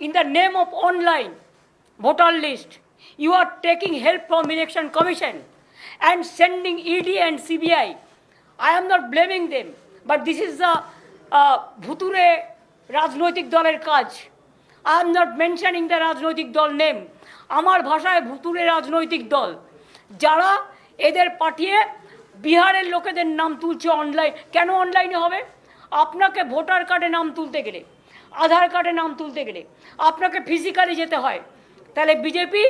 in the name of online voter list, you are taking help from election commission and sending ED and CBI. I am not blaming them, but this is the uh, ভুতুরে রাজনৈতিক দলের কাজ I am not mentioning the রাজনৈতিক দল name আমার ভাষায় ভুতুরে রাজনৈতিক দল যারা এদের পাঠিয়ে বিহারের লোকেদের নাম তুলছে অনলাইন কেন অনলাইনে হবে আপনাকে ভোটার কার্ডে নাম তুলতে গেলে আধার কার্ডে নাম তুলতে গেলে। আপনাকে ফিজিক্যালি যেতে হয়। তাহলে বিজেপি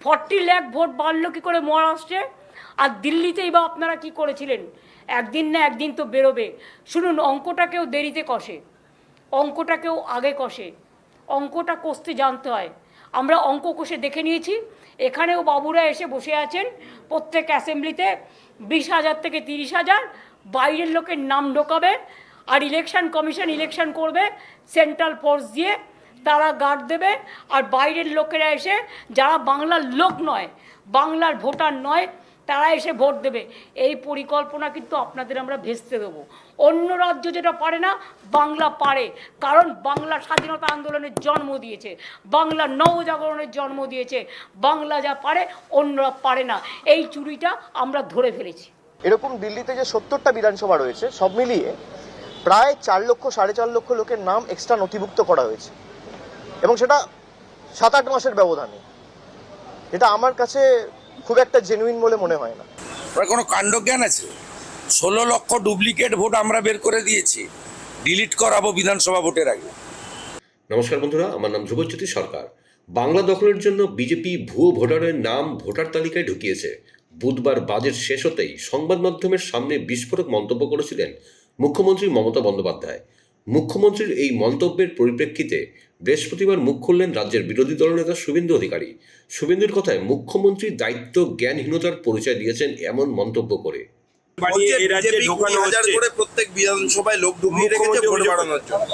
ফর্টি ল্যাখ ভোট বাড়লো কী করে মহারাষ্ট্রে? আর দিল্লিতেই বা আপনারা কি করেছিলেন? একদিন না একদিন তো বেরোবে। শুনুন অঙ্কটাকেও দেরিতে কষে। অঙ্কটাকেও আগে কষে। অঙ্কটা কষতে জানতে হয়। আমরা অঙ্ক কষে দেখে নিয়েছি। এখানেও বাবুরা এসে বসে আছেন। প্রত্যেক অ্যাসেম্বলিতে বিশ হাজার থেকে তিরিশ হাজার। বাইরের লোকের নাম ঢোকাবে। আর ইলেকশন কমিশন ইলেকশন করবে সেন্ট্রাল ফোর্স দিয়ে তারা গার্ড দেবে। আর বাইরের লোকেরা এসে, যারা বাংলার লোক নয়, বাংলার ভোটার নয়, তারা এসে ভোট দেবে। এই পরিকল্পনা কিন্তু আপনাদের আমরা ভেস্তে দেবো। অন্য রাজ্য যেটা পারে না, বাংলা পারে। কারণ বাংলা স্বাধীনতা আন্দোলনের জন্ম দিয়েছে। বাংলা নবজাগরণের জন্ম দিয়েছে। বাংলা যা পারে, অন্যরা পারে না। এই চুরিটা আমরা ধরে ফেলেছি। এরকম দিল্লিতে যে সত্তরটা বিধানসভা রয়েছে, সব মিলিয়ে প্রায় চার লক্ষ সাড়ে চার লক্ষ লোকের নাম এক্সট্রা নথিভুক্ত করা হয়েছে। এবং সেটা সাত আট মাসের ব্যবধানে। এটা আমার কাছে খুব একটা জেনুইন বলে মনে হয় না। ওরা কোনো কাণ্ডজ্ঞান আছে? ষোলো লক্ষ ডুপ্লিকেট ভোট আমরা বের করে দিয়েছি। ডিলিট করাবো বিধানসভা ভোটের আগে। নমস্কার বন্ধুরা আমার নাম ধ্রুবজ্যোতি সরকার। বাংলা দখলের জন্য বিজেপি ভুয়ো ভোটারের নাম ভোটার তালিকায় ঢুকিয়েছে। বুধবার বাজেট শেষ হতেই সংবাদ মাধ্যমের সামনে বিস্ফোরক মন্তব্য করেছিলেন মুখ্যমন্ত্রী মমতা বন্দ্যোপাধ্যায়। মুখ্যমন্ত্রীর এই মন্তব্যের পরিপ্রেক্ষিতে বৃহস্পতিবার মুখ খুললেন রাজ্যের বিরোধী দলনেতা শুভেন্দু অধিকারী। শুভেন্দুর কথায় মুখ্যমন্ত্রী দায়িত্ব জ্ঞানহীনতার পরিচয় দিয়েছেন এমন মন্তব্য করে। প্রত্যেক বিধানসভায় লোক ঢুকিয়ে রেখেছে ভোট বাড়ানোর জন্য।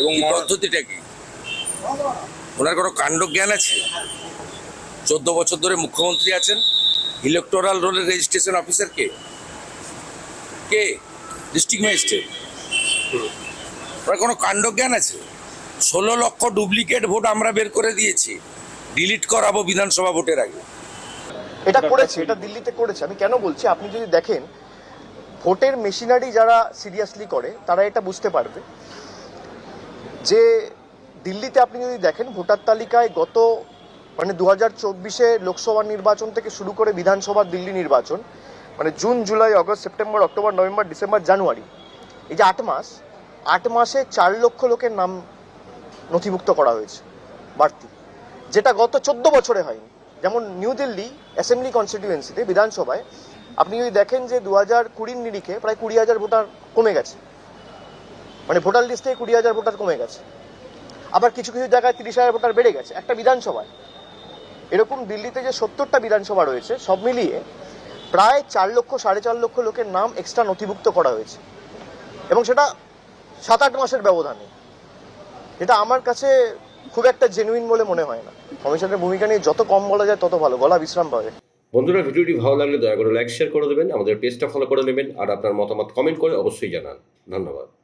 এবং পদ্ধতিটা কি? ওনার কোনো কাণ্ডজ্ঞান আছে? চোদ্দ বছর ধরে মুখ্যমন্ত্রী আছেন। ইলেকটোরাল রোলের রেজিস্ট্রেশন অফিসার কে? কে? District magistrate. ওনার কোনো কাণ্ডজ্ঞান আছে? ষোলো লক্ষ ডুপ্লিকেট ভোট আমরা বের করে দিয়েছি। ডিলিট করাবো বিধানসভা ভোটের আগে। এটা করেছে, এটা দিল্লিতে করেছে। আমি কেন বলছি? আপনি যদি দেখেন, ভোটের মেশিনারি যারা সিরিয়াসলি করে, তারা এটা বুঝতে পারবে। যে দিল্লিতে আপনি যদি দেখেন, ভোটার তালিকায় গত মানে দু হাজার চব্বিশে লোকসভা নির্বাচন থেকে শুরু করে বিধানসভা দিল্লি নির্বাচন মানে June, July August September, October, November, December, January. এই যে আট মাস, আট মাসে চার লক্ষ লোকের নাম নথিভুক্ত করা হয়েছে, বাড়তি। যেটা গত চোদ্দ বছরে হয়নি। যেমন নিউ দিল্লি অ্যাসেম্বলি কনস্টিটিউয়েন্সিতে, বিধানসভায়, আপনি যদি দেখেন যে দু হাজার কুড়ির নিরিখে প্রায় কুড়ি হাজার ভোটার কমে গেছে। মানে ভোটার লিস্ট থেকে কুড়ি হাজার ভোটার কমে গেছে। আবার কিছু কিছু জায়গায় তিরিশ হাজার ভোটার বেড়ে গেছে। একটা বিধানসভায়। এরকম দিল্লিতে যে সত্তরটা বিধানসভা রয়েছে, সব মিলিয়ে প্রায় চার লক্ষ, সাড়ে চার লক্ষ লোকের নাম এক্সট্রা নথিভুক্ত করা হয়েছে। এবং সেটা সাত আট মাসের ব্যবধানে। এটা আমার কাছে খুব একটা জেনুইন বলে মনে হয় না। কমিশনের ভূমিকা নিয়ে যত কম বলা যায়, তত ভালো। গলা বিশ্রাম পাবে। বন্ধুরা, ভিডিওটি ভালো লাগলে দয়া করে লাইক শেয়ার করে দেবেন। আমাদের পেজটা ফলো করে নেবেন। আর আপনার মতামত কমেন্ট করে অবশ্যই জানান। ধন্যবাদ।